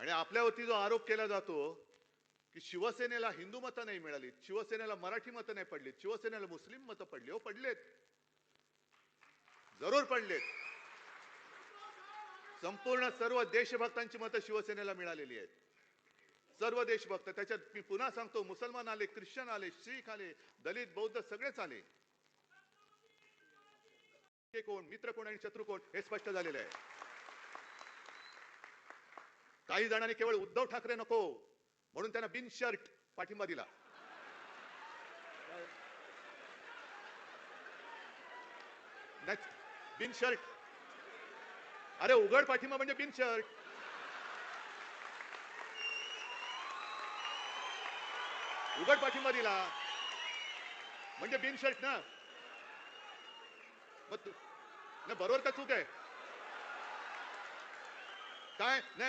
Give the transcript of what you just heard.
आणि आपल्यावरती जो आरोप केला जातो की शिवसेनेला हिंदू मतं नाही मिळाली शिवसेनेला मराठी मतं नाही पडलीत शिवसेनेला मुस्लिम मतं पडली हो पडलेत. जरूर पडलेत. संपूर्ण सर्व देशभक्तांची मतं शिवसेनेला मिळालेली आहेत. सर्व देशभक्त त्याच्यात मी पुन्हा सांगतो मुसलमान आले ख्रिश्चन आले शीख आले दलित बौद्ध सगळेच आले. हे कोण? मित्र कोण आणि शत्रू कोण? हे स्पष्ट झालेलं आहे. काही जणांनी केवळ उद्धव ठाकरे नको म्हणून त्यांना बिन शर्ट पाठिंबा दिला. नेक्स्ट बिन शर्ट. अरे उघड पाठिंबा म्हणजे बिन शर्ट. उघड पाठिंबा दिला म्हणजे बिन शर्ट ना. मग तू- बरोबर का चूक आहे? काय? नाही